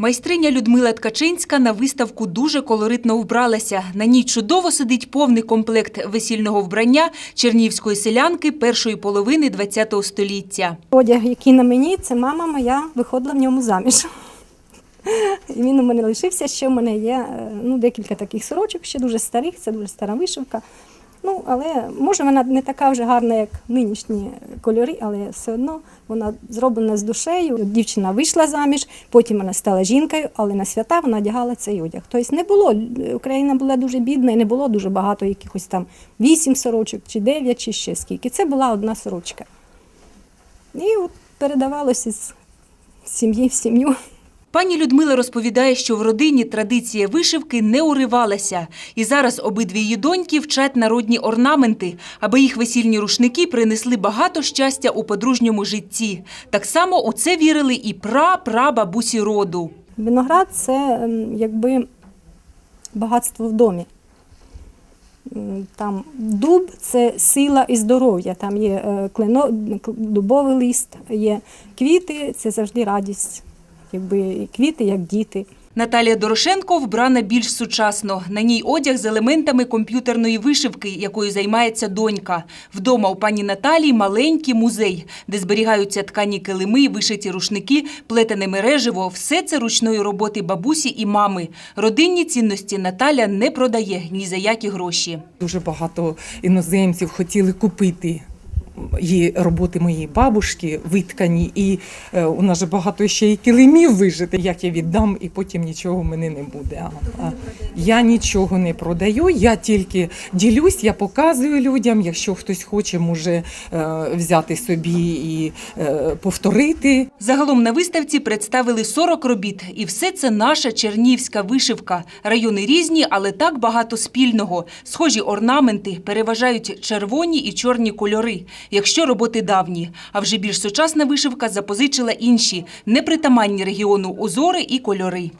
Майстриня Людмила Ткачинська на виставку дуже колоритно вбралася. На ній чудово сидить повний комплект весільного вбрання чернівської селянки першої половини ХХ століття. Одяг, який на мені, це мама моя виходила в ньому заміж. І він у мене лишився. Ще в мене є е, ну, декілька таких сорочок, ще дуже старих, це дуже стара вишивка. Ну, але може вона не така вже гарна, як нинішні кольори, але все одно вона зроблена з душею. Дівчина вийшла заміж, потім вона стала жінкою, але на свята вона одягала цей одяг. Тобто не було, Україна була дуже бідна і не було дуже багато якихось там вісім сорочок, чи дев'ять, чи ще скільки. Це була одна сорочка. І от передавалося з сім'ї в сім'ю. Пані Людмила розповідає, що в родині традиція вишивки не уривалася. І зараз обидві її доньки вчать народні орнаменти, аби їх весільні рушники принесли багато щастя у подружньому житті. Так само у це вірили і пра-прабабусі роду. Виноград це якби багатство в домі. Там дуб це сила і здоров'я. Там є е, клино, дубовий лист, є квіти, це завжди радість. Якби квіти, як діти. Наталія Дорошенко вбрана більш сучасно. На ній одяг з елементами комп'ютерної вишивки, якою займається донька. Вдома у пані Наталії маленький музей, де зберігаються ткані килими, вишиті рушники, плетене мереживо. Все це ручної роботи бабусі і мами. Родинні цінності Наталя не продає ні за які гроші. Дуже багато іноземців хотіли купити її роботи моєї бабушки виткані, і е, у нас же багато ще і килимів вижити. Як я віддам, і потім нічого в мене не буде. А, а, я нічого не продаю, я тільки ділюсь, я показую людям. Якщо хтось хоче, може е, взяти собі і е, повторити. Загалом на виставці представили 40 робіт. І все це наша чернівська вишивка. Райони різні, але так багато спільного. Схожі орнаменти переважають червоні і чорні кольори, якщо роботи давні. А вже більш сучасна вишивка запозичила інші, непритаманні регіону узори і кольори.